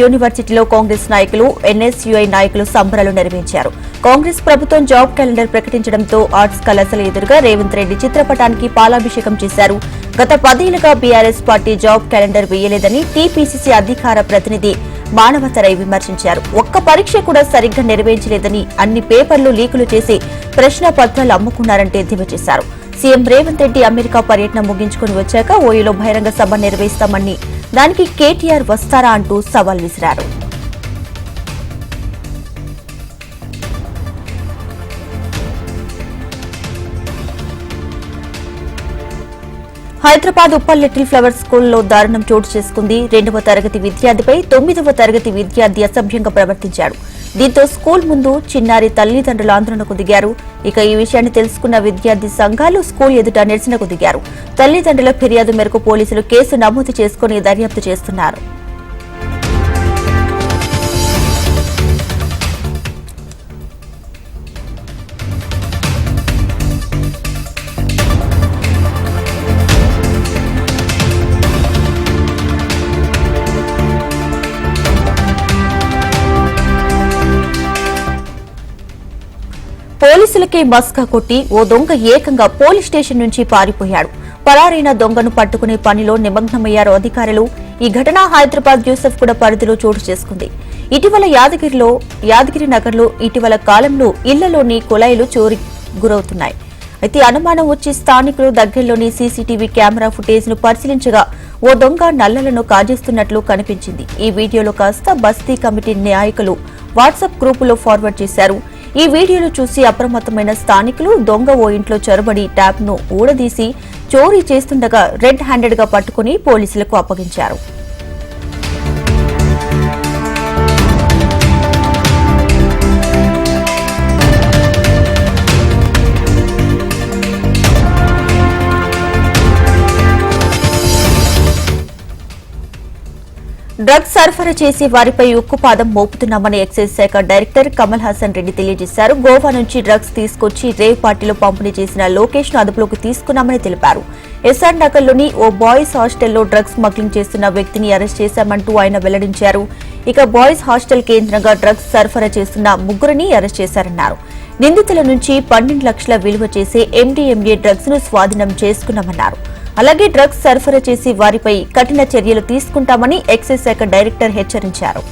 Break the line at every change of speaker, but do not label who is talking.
యూనివర్సిటీలో కాంగ్రెస్ నాయకులు ఎన్ఎస్యుఐ నాయకులు సంబరాలు నిర్వహించారు. కాంగ్రెస్ ప్రభుత్వం జాబ్ క్యాలెండర్ ప్రకటించడంతో ఆర్ట్స్ కళాశాల ఎదురుగా రేవంత్ రెడ్డి చిత్రపటానికి పాలాభిషేకం చేశారు. గత పదేళ్ళుగా బీఆర్ఎస్ పార్టీ జాబ్ క్యాలెండర్ వేయలేదని టీపీసీసీ అధికార ప్రతినిధి మానవతరై విమర్శించారు. ఒక్క పరీక్ష కూడా సరిగ్గా నిర్వహించలేదని అన్ని పేపర్లు లీకులు చేసి ప్రశ్న పత్రాలు అమ్ముకున్నారంటే ఎద్దేవా చేశారు. సీఎం రేవంత్ రెడ్డి అమెరికా పర్యటన ముగించుకుని వచ్చాక ఓయూలో బహిరంగ సభ నిర్వహిస్తామని దానికి కేటీఆర్ వస్తారా అంటూ సవాల్ విసిరారు. హైదరాబాద్ ఉప్పల్ లిటిల్ ఫ్లవర్ స్కూల్లో దారుణం చోటు చేసుకుంది రెండవ తరగతి విద్యార్థిపై తొమ్మిదవ తరగతి విద్యార్థి అసభ్యంగా ప్రవర్తించాడు. దీంతో స్కూల్ ముందు చిన్నారి తల్లిదండ్రులు ఆందోళనకు దిగారు. ఇక ఈ విషయాన్ని తెలుసుకున్న విద్యార్థి సంఘాలు స్కూల్ ఎదుట నిరసనకు దిగారు. తల్లిదండ్రుల ఫిర్యాదు మేరకు పోలీసులు కేసు నమోదు చేసుకుని దర్యాప్తు చేస్తున్నారు. పోలీసులకే మస్కా కొట్టి ఓ దొంగ ఏకంగా పోలీస్ స్టేషన్ నుంచి పారిపోయాడు. పరారైన దొంగను పట్టుకునే పనిలో నిమగ్నమయ్యారు అధికారులు. ఈ ఘటన హైదరాబాద్ యూసఫ్ కూడా పరిధిలో చోటు చేసుకుంది. ఇటీవల యాదగిరిలో యాదగిరి నగర్లో ఇటీవల కాలంలో ఇళ్ళలోని కుళాయిలు చోరీ గురవుతున్నాయి. అయితే అనుమానం వచ్చి స్థానికులు దగ్గరలోని సీసీటీవీ కెమెరా ఫుటేజ్ను పరిశీలించగా ఓ దొంగ నల్లలను కాజేస్తున్నట్లు కనిపించింది. ఈ వీడియోలో కాస్త బస్తీ కమిటీ నాయకులు వాట్సాప్ గ్రూపులో ఫార్వర్డ్ చేశారు. ఈ వీడియోను చూసి అప్రమత్తమైన స్థానికులు దొంగ ఓ ఇంట్లో చొరబడి ట్యాబ్ను ఊడదీసి చోరీ చేస్తుండగా రెడ్ హ్యాండెడ్గా పట్టుకుని పోలీసులకు అప్పగించారు. డ్రగ్స్ సరఫరా చేసి వారిపై ఉక్కుపాదం మోపుతున్నామని ఎక్సైజ్ శాఖ డైరెక్టర్ కమల్ హాసన్ రెడ్డి తెలియజేశారు. గోవా నుంచి డ్రగ్స్ తీసుకొచ్చి రేవ్ పార్టీలో పంపిణీ చేసిన లోకేష్ను అదుపులోకి తీసుకున్నామని తెలిపారు. ఎస్ఆర్ నగర్లోని ఓ బాయ్స్ హాస్టల్లో డ్రగ్స్ స్మగ్లింగ్ చేస్తున్న వ్యక్తిని అరెస్ట్ చేశామంటూ ఆయన వెల్లడించారు. ఇక బాయ్స్ హాస్టల్ కేంద్రంగా డ్రగ్స్ సరఫరా చేస్తున్న ముగ్గురిని అరెస్ట్ చేశారన్నారు. నిందితుల నుంచి పన్నెండు లక్షల విలువ చేసే ఎండీఎంఏ డ్రగ్స్ను స్వాధీనం చేసుకున్నామన్నారు. అలాగే డ్రగ్స్ సరఫరా చేసి వారిపై కఠిన చర్యలు తీసుకుంటామని ఎక్సైజ్ శాఖ డైరెక్టర్ హెచ్చరించారు.